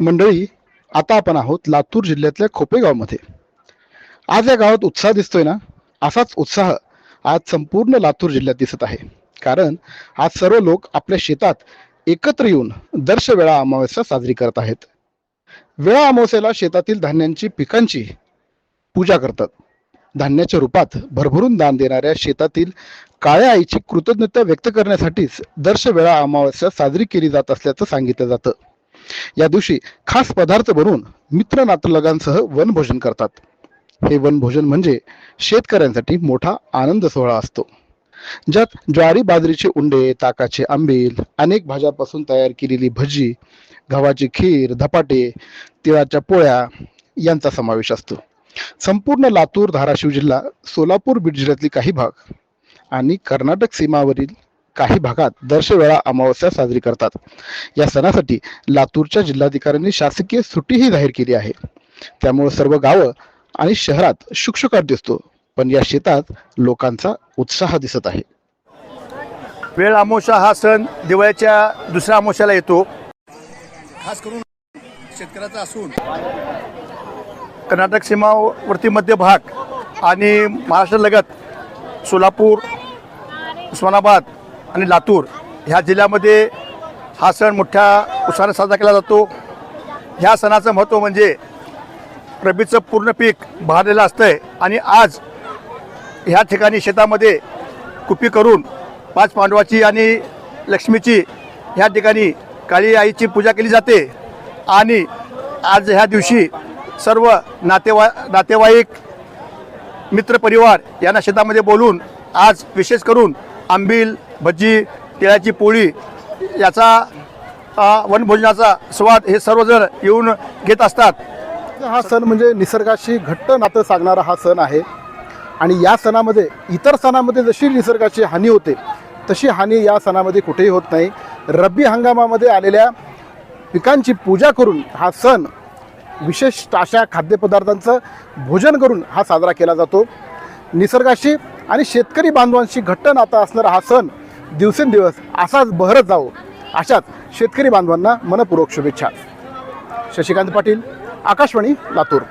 मंडळी आता आपण आहोत लातूर जिल्ह्यातल्या खोपेगावमध्ये. आज या गावात उत्साह दिसतोय ना? असाच उत्साह आज संपूर्ण लातूर जिल्ह्यात दिसत आहे. कारण आज सर्व लोक आपल्या शेतात एकत्र येऊन दर्शवेळा अमावस्या साजरी करत आहेत. वेळा अमावस्येला शेतातील धान्यांची पिकांची पूजा करतात. धान्याच्या रूपात भरभरून दान देणाऱ्या शेतातील काळ्या आईची कृतज्ञता व्यक्त करण्यासाठीच दर्शवेळा अमावस्या साजरी केली जात असल्याचं सांगितलं जातं. या दिवशी खास पदार्थ बनवून मित्र नातलगांसह वनभोजन करतात. हे वनभोजन म्हणजे शेतकऱ्यांसाठी मोठा आनंद सोहळा असतो. ज्यात ज्वारी बाजरीचे उंडे ताकाचे आंबील अनेक भाज्यापासून तयार केलेली भजी गव्हाची खीर धपाटे तिळाच्या पोळ्या यांचा समावेश असतो. संपूर्ण लातूर धाराशिव जिल्हा सोलापूर बीड जिल्ह्यातील काही भाग आणि कर्नाटक सीमावरील काही भागात दर्शवेळा अमावस्या साजरी करतात. या सणासाठी लातूरच्या जिल्हाधिकाऱ्यांनी शासकीय सुट्टीही जाहीर केली आहे. त्यामुळे सर्व गावं आणि शहरात शुकशुकाट दिसतो पण या शेतात लोकांचा उत्साह दिसत आहे. वेळ अमावस्या हा सण दिवाळीच्या दुसऱ्या अमावस्याला येतो. खास करून शेतकऱ्याचा असून कर्नाटक सीमावर्ती मध्य भाग आणि महाराष्ट्र लगत सोलापूर उस्मानाबाद आणि लातूर ह्या जिल्ह्यामध्ये हा सण मोठ्या उत्साहाने साजरा केला जातो. ह्या सणाचं महत्त्व म्हणजे रबीचं पूर्ण पीक बहारलेलं असतंय आणि आज ह्या ठिकाणी शेतामध्ये कुपी करून पाच पांडवाची आणि लक्ष्मीची ह्या ठिकाणी काळी आईची पूजा केली जाते. आणि आज ह्या दिवशी सर्व नातेवा नातेवाईक मित्रपरिवार यांना शेतामध्ये बोलून आज विशेष करून आंबील भजी तिळाची पोळी याचा वनभोजनाचा स्वाद हे सर्वजण येऊन घेत असतात. हा सण म्हणजे निसर्गाशी घट्ट नातं सांगणारा हा सण आहे. आणि या सणामध्ये इतर सणामध्ये जशी निसर्गाची हानी होते तशी हानी या सणामध्ये कुठेही होत नाही. रब्बी हंगामामध्ये आलेल्या पिकांची पूजा करून हा सण विशेष अशा खाद्यपदार्थांचं भोजन करून हा साजरा केला जातो. निसर्गाशी आणि शेतकरी बांधवांशी घट्ट नातं असणारा हा सण दिवसेंदिवस असाच बहरत जावो अशाच शेतकरी बांधवांना मनपूर्वक शुभेच्छा. शशिकांत पाटील आकाशवाणी लातूर.